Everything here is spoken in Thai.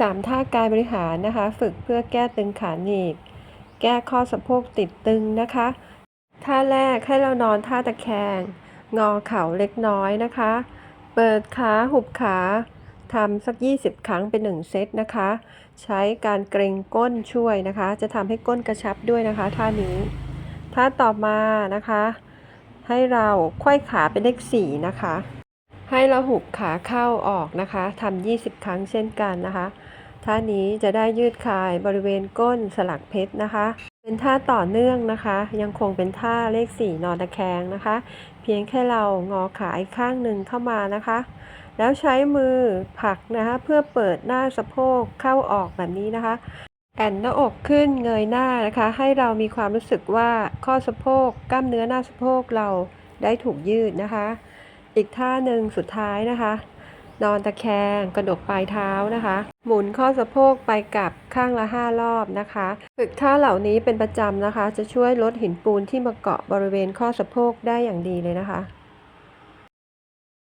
3 ท่ากายบริหารนะคะ ฝึกเพื่อแก้ตึงขาหนีบ แก้ข้อสะโพกติดตึงนะคะ ท่าแรกให้เรานอนท่าตะแคง งอเข่าเล็กน้อยนะคะ เปิดขาหุบขาทำสัก 20 ครั้งเป็น 1 เซตนะคะ ใช้การเกรงก้นช่วยนะคะ จะทำให้ก้นกระชับด้วยนะคะ ท่านี้ ท่าต่อมานะคะ ให้เราไขว้ขาเป็นเลข4นะคะ ให้เราหุบขาเข้าออกนะคะทำ20 ครั้งเช่นกันนะคะท่านี้จะได้ยืดคลายบริเวณก้นสลักเพชรนะคะ เป็นท่าต่อเนื่องนะคะ ยังคงเป็นท่าเลข 4 นอนตะแคงนะคะ เพียงแค่เรางอขาอีกข้างหนึ่งเข้ามานะคะ แล้วใช้มือผลักนะคะเพื่อเปิดหน้าสะโพกเข้าออกแบบนี้นะคะ แอนหน้าอกขึ้นเงยหน้านะคะ ให้เรามีความรู้สึกว่าข้อสะโพกกล้ามเนื้อหน้าสะโพกเราได้ถูกยืดนะคะ อีกท่าหนึ่งสุดท้ายนะคะ นอนตะแคงกระดกปลายเท้านะคะ หมุนข้อสะโพกไปกลับข้างละ 5 รอบนะคะ ฝึกท่าเหล่านี้เป็นประจำนะคะ จะช่วยลดหินปูนที่มาเกาะบริเวณข้อสะโพกได้อย่างดีเลยนะคะ